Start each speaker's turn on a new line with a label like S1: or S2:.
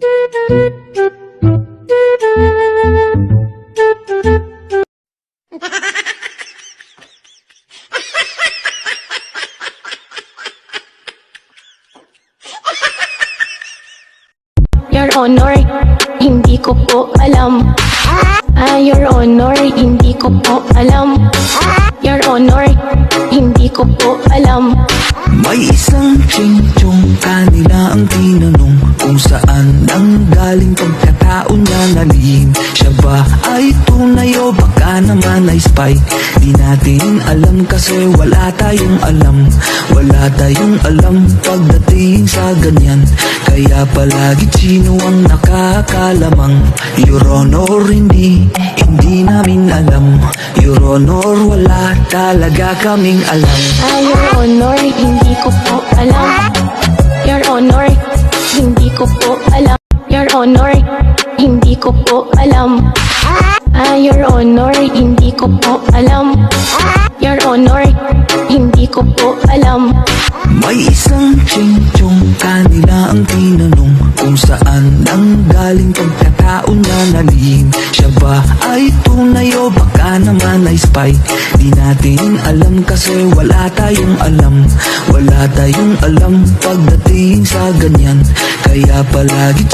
S1: Your Honor, hindi ko po alam. Ah, Your Honor, hindi ko po alam. Your Honor, hindi ko po alam.
S2: May isang ching-chong kanila ang tinanong Kung saan ang galing pagkatao niya na lihim Siya ba ay tunay o baka naman ay spy? Di natin alam kasi wala tayong alam. Wala tayong alam pagdating sa ganyan. Kaya palagi sino ang nakakalamang. Your Honor, hindi, hindi namin alam. Your Honor, wala talaga kaming alam.
S1: Ah, Your Honor, hindi ko po alam. Your Honor, hindi ko po alam. Honor, hindi ko po alam. Ah, Your Honor, hindi ko po alam. Your Honor, hindi ko po alam.
S2: May isang ching-chong kanila ang tinanong Kung saan ang galing pagkatao na lihim Siya ba ay tunay o baka naman ay spy Di natin alam kasi wala tayong alam Wala tayong alam pagdating sa ganyan Kaya palagi